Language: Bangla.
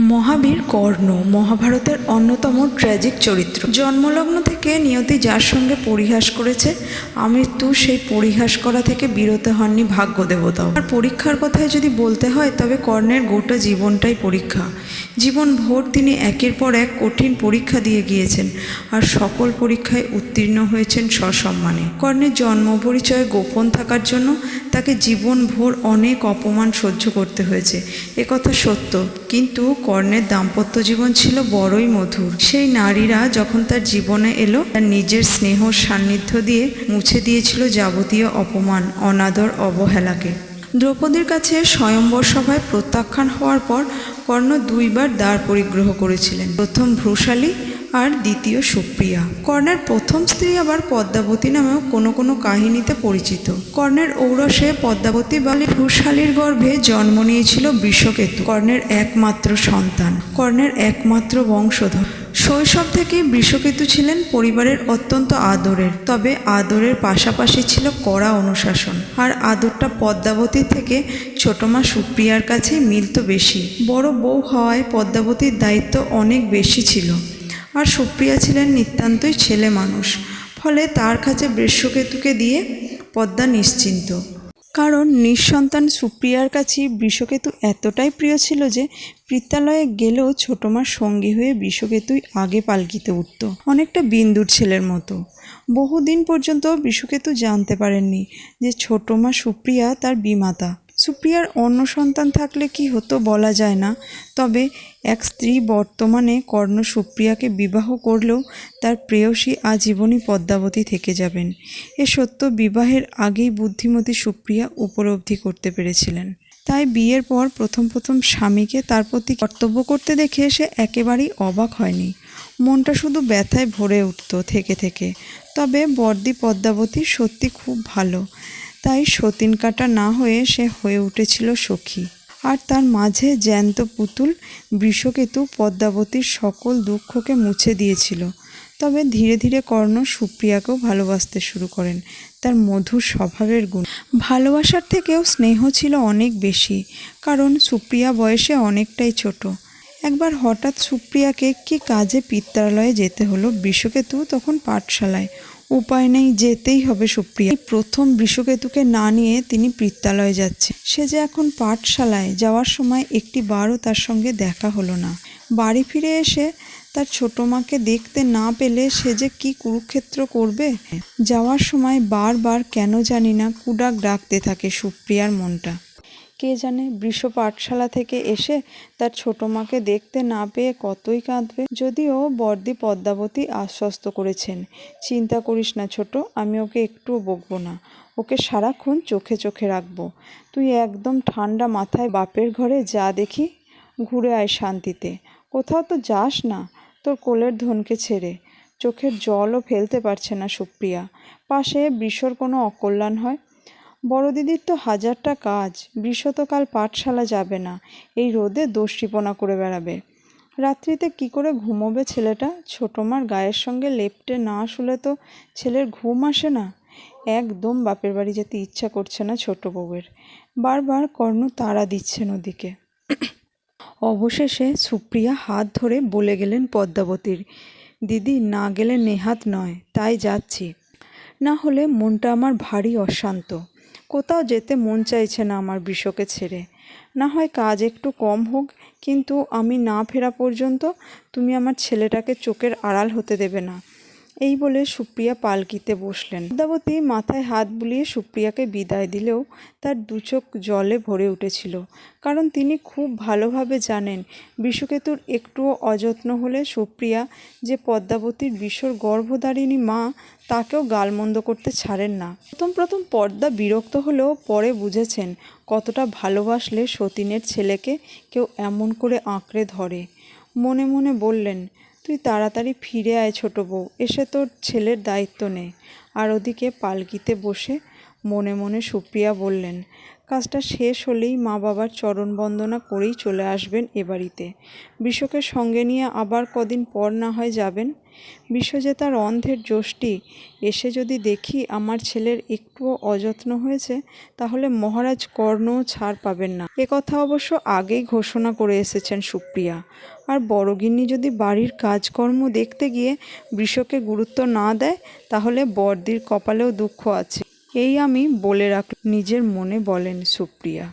মহাবীর কর্ণ, মহাভারতের অন্যতম ট্র্যাজিক চরিত্র। জন্মলগ্ন থেকে নিয়তি যার সঙ্গে পরিহাস করেছে, আমৃত্যু সেই পরিহাস করা থেকে বিরত হননি ভাগ্য দেবতাও। আর পরীক্ষার কথায় যদি বলতে হয়, তবে কর্ণের গোটা জীবনটাই পরীক্ষা। জীবন ভোর তিনি একের পর এক কঠিন পরীক্ষা দিয়ে গিয়েছেন আর সকল পরীক্ষায় উত্তীর্ণ হয়েছেন সসম্মানে। কর্ণের জন্ম পরিচয় গোপন থাকার জন্য তাকে জীবন ভোর অনেক অপমান সহ্য করতে হয়েছে। একথা সত্য, কিন্তু কর্ণের দাম্পত্য জীবন ছিল বড়ই মধুর। সেই নারীরা যখন তার জীবনে এলো, তার নিজের স্নেহ সান্নিধ্য দিয়ে মুছে দিয়েছিল যাবতীয় অপমান, অনাদর, অবহেলাকে। দ্রৌপদীর কাছে স্বয়ম্বর সভায় প্রত্যাখ্যান হওয়ার পর কর্ণ দুইবার দ্বার পরিগ্রহ করেছিলেন। প্রথম ভ্রুশালী আর দ্বিতীয় সুপ্রিয়া। কর্ণের প্রথম স্ত্রী আবার পদ্মাবতী নামেও কোনো কোনো কাহিনীতে পরিচিত। কর্ণের ঔরসে পদ্মাবতী বালি ভ্রুশালীর গর্ভে জন্ম নিয়েছিল বিশ্বকেতু কর্ণের একমাত্র সন্তান, কর্ণের একমাত্র বংশধর। শৈশব থেকে বিশ্বকেতু ছিলেন পরিবারের অত্যন্ত আদরের, তবে আদরের পাশাপাশি ছিল কড়া অনুশাসন। আর আদরটা পদ্মাবতী থেকে ছোট মা সুপ্রিয়ার কাছে মিলত বেশি। বড় বউ হওয়ায় পদ্মাবতীর দায়িত্ব অনেক বেশি ছিল। আর সুপ্রিয়া ছিলেন নিতান্তই ছেলে মানুষ, ফলে তার কাছে বিশ্বকেতুকে দিয়ে পদ্মা নিশ্চিন্ত। কারণ নিঃসন্তান সুপ্রিয়ার কাছে বিষকেতু এতটাই প্রিয় ছিল যে বিদ্যালয়ে গেলেও ছোট মার সঙ্গী হয়ে বিষকেতুই আগে পালকিতে উঠত। অনেকটা বিন্দুর ছেলের মতো। বহুদিন পর্যন্ত বিষকেতু জানতে পারেননি যে ছোট মা সুপ্রিয়া তার বিমাতা। সুপ্রিয়ার অন্য সন্তান থাকলে কি হতো বলা যায় না। তবে এক স্ত্রী বর্তমানে কর্ণ সুপ্রিয়াকে বিবাহ করলেও তার প্রেয়সী আজীবনই পদ্মাবতী থেকে যাবেন। এ সত্য বিবাহের আগেই বুদ্ধিমতী সুপ্রিয়া উপলব্ধি করতে পেরেছিলেন। তাই বিয়ের পর প্রথম প্রথম স্বামীকে তার প্রতি কর্তব্য করতে দেখে সে একেবারেই অবাক হয়নি। মনটা শুধু ব্যথায় ভরে উঠত থেকে থেকে। তবে বর্দি পদ্মাবতী সত্যি খুব ভালো। তাই সতীন কাটা না হয়ে সে হয়ে উঠেছিল সখী। আর তার মাঝে জ্যান্ত পুতুল বৃষকেতু পদ্মাবতীর সকল দুঃখকে মুছে দিয়েছিল। তবে ধীরে ধীরে কর্ণ সুপ্রিয়াকেও ভালোবাসতে শুরু করেন। তার মধুর স্বভাবের গুণ। ভালোবাসার থেকেও স্নেহ ছিল অনেক বেশি, কারণ সুপ্রিয়া বয়সে অনেকটাই ছোট। একবার হঠাৎ সুপ্রিয়াকে কি কাজে পিত্রালয়ে যেতে হলো বৃষকেতু তখন পাঠশালায়। উপায় নেই, যেতেই হবে সুপ্রিয়া। প্রথম বৃষকেতুকে না নিয়ে তিনি পিত্তালয়ে যাচ্ছে। সে যে এখন পাঠশালায় যাওয়ার সময় একটি বারও তার সঙ্গে দেখা হলো না। বাড়ি ফিরে এসে তার ছোট মাকে দেখতে না পেলে সে যে কি কুরুক্ষেত্র করবে? যাওয়ার সময় বারবার কেন জানি না কুডাক ডাকতে থাকে সুপ্রিয়ার মনটা। কে জানে বৃষ পাঠশালা থেকে এসে তার ছোট মাকে দেখতে না পেয়ে কতই কাঁদবে। যদিও বর্দি পদ্মাবতী আশ্বস্ত করেছেন, চিন্তা করিস না ছোট, আমি ওকে একটুও বকবো না। ওকে সারাক্ষণ চোখে চোখে রাখব। তুই একদম ঠান্ডা মাথায় বাপের ঘরে যা দেখি, ঘুরে আয় শান্তিতে। কোথাও তো যাস না, তোর কোলের ধনকে ছেড়ে। চোখের জলও ফেলতে পারছে না সুপ্রিয়া। পাশে বিশ্বর কোনো অকল্যাণ হয়? বড় দিদির তো হাজারটা কাজ, বিশ্বতকাল পাঠশালা যাবে না, এই রোদে দস্যিপনা করে বেড়াবে। রাত্রিতে কি করে ঘুমোবে ছেলেটা? ছোটো মার গায়ের সঙ্গে লেপটে না শুলে তো ছেলের ঘুম আসে না? একদম বাপের বাড়ি যেতে ইচ্ছা করছে না ছোট বউয়ের। বারবার কর্ণ তাড়া দিচ্ছেন ওদিকে। অবশেষে সুপ্রিয়া হাত ধরে বলে গেলেন পদ্মাবতীর, দিদি, না গেলে নেহাত নয়, তাই যাচ্ছি। না হলে মনটা আমার ভারী অশান্ত। কোথাও যেতে মন চাইছে না আমার বিষকে ছেড়ে। না হয় কাজ একটু কম হোক, কিন্তু আমি না ফেরা পর্যন্ত তুমি আমার ছেলেটাকে চোখের আড়াল হতে দেবে না। এই বলে সুপ্রিয়া পালকিতে বসলেন। পদ্মাবতী মাথায় হাত বুলিয়ে সুপ্রিয়াকে বিদায় দিলেও তার দুচোখ জলে ভরে উঠেছিল। কারণ তিনি খুব ভালোভাবে জানেন বিশ্বকেতুর একটুও অযত্ন হলে সুপ্রিয়া যে পদ্মাবতীর বিশ্বর গর্ভধারিণী মা, তাকেও গালমন্দ করতে ছাড়েন না। প্রথম প্রথম পর্দা বিরক্ত হলেও পরে বুঝেছেন কতটা ভালোবাসলে সতীনের ছেলেকে কেউ এমন করে আঁকড়ে ধরে। মনে মনে বললেন তুই তাড়াতাড়ি ফিরে আয় ছোট বউ, এসে তোর ছেলের দায়িত্ব নে। আর ওদিকে পালকিতে বসে মনে মনে সুপ্রিয়া বললেন, কাজটা শেষ হলেই মা বাবার চরণ বন্দনা করেই চলে আসবেন এ বাড়িতে। বিশ্বকে সঙ্গে নিয়ে আবার কদিন পর না হয় যাবেন? বিশ্ব যে তার অন্ধের যষ্টি, এসে যদি দেখি আমার ছেলের একটুও অযত্ন হয়েছে, তাহলে মহারাজ কর্ণও ছাড় পাবেন না। কথা অবশ্য আগেই ঘোষণা করে এসেছেন সুপ্রিয়া। আর বড়গিন্নি যদি বাড়ির কাজকর্ম দেখতে গিয়ে বৃষকে গুরুত্ব না দেয়, তাহলে বড়দির কপালেও দুঃখ আছে। এই আমি বলে রাখ নিজের মনে বলেন সুপ্রিয়া।